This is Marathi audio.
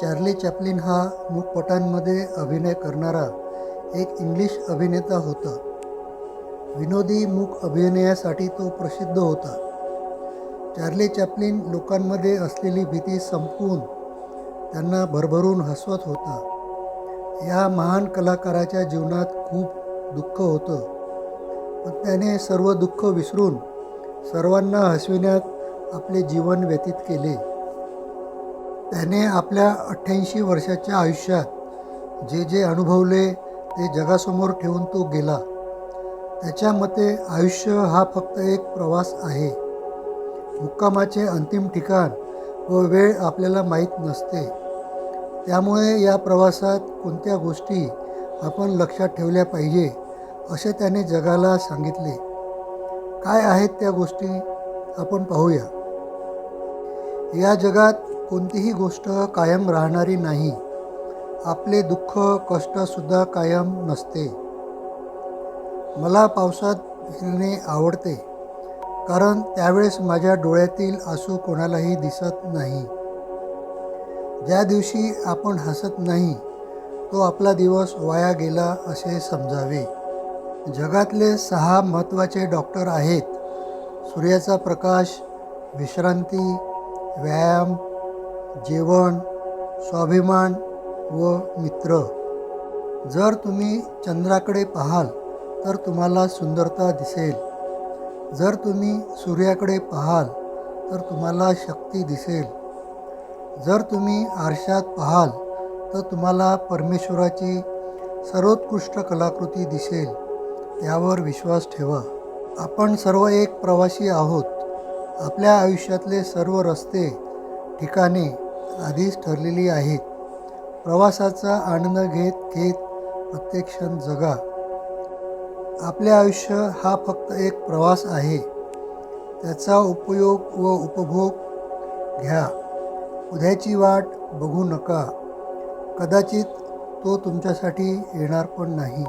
चार्ली चॅपलिन हा मूकपटांमध्ये अभिनय करणारा एक इंग्लिश अभिनेता होता. विनोदी मूक अभिनयासाठी तो प्रसिद्ध होता. चार्ली चॅपलिन लोकांमध्ये असलेली भीती संपवून त्यांना भरभरून हसवत होता. या महान कलाकाराच्या जीवनात खूप दुःख होतं. पण त्याने सर्व दुःख विसरून सर्वांना हसविण्यात आपले जीवन व्यतीत केले. त्याने आपल्या अठ्ठ्याऐंशी वर्षाच्या आयुष्यात जे जे अनुभवले ते जगासमोर ठेवून तो गेला. त्याच्या मते आयुष्य हा फक्त एक प्रवास आहे. मुक्कामाचे अंतिम ठिकाण व वेळ आपल्याला माहीत नसते. त्यामुळे या प्रवासात कोणत्या गोष्टी आपण लक्षात ठेवल्या पाहिजे असे त्याने जगाला सांगितले. काय आहेत त्या गोष्टी? आपण पाहूया. या जगात कोणतीही गोष्ट कायम राहणारी नाही. आपले दुःख कष्टसुद्धा कायम नसते. मला पावसात फिरणे आवडते कारण त्यावेळेस माझ्या डोळ्यातील आसू कोणालाही दिसत नाही. ज्या दिवशी आपण हसत नाही तो आपला दिवस वाया गेला असे समजावे. जगातले सहा महत्त्वाचे डॉक्टर आहेत. सूर्याचा प्रकाश विश्रांती व्यायाम जेवण स्वाभिमान व मित्र. जर तुम्ही चंद्राकडे पाहाल तर तुम्हाला सुंदरता दिसेल. जर तुम्ही सूर्याकडे पाहाल तर तुम्हाला शक्ती दिसेल. जर तुम्ही आरशात पाहाल तर तुम्हाला परमेश्वराची सर्वोत्कृष्ट कलाकृती दिसेल. यावर विश्वास ठेवा. आपण सर्व एक प्रवासी आहोत. आपल्या आयुष्यातले सर्व रस्ते ठिकाणे आधीच ठरलेली आहेत. प्रवासाचा आनंद घेत घेत प्रत्येक क्षण जगा. आपले आयुष्य हा फक्त एक प्रवास आहे. त्याचा उपयोग व उपभोग घ्या. उद्याची वाट बघू नका. कदाचित तो तुमच्यासाठी येणार पण नाही.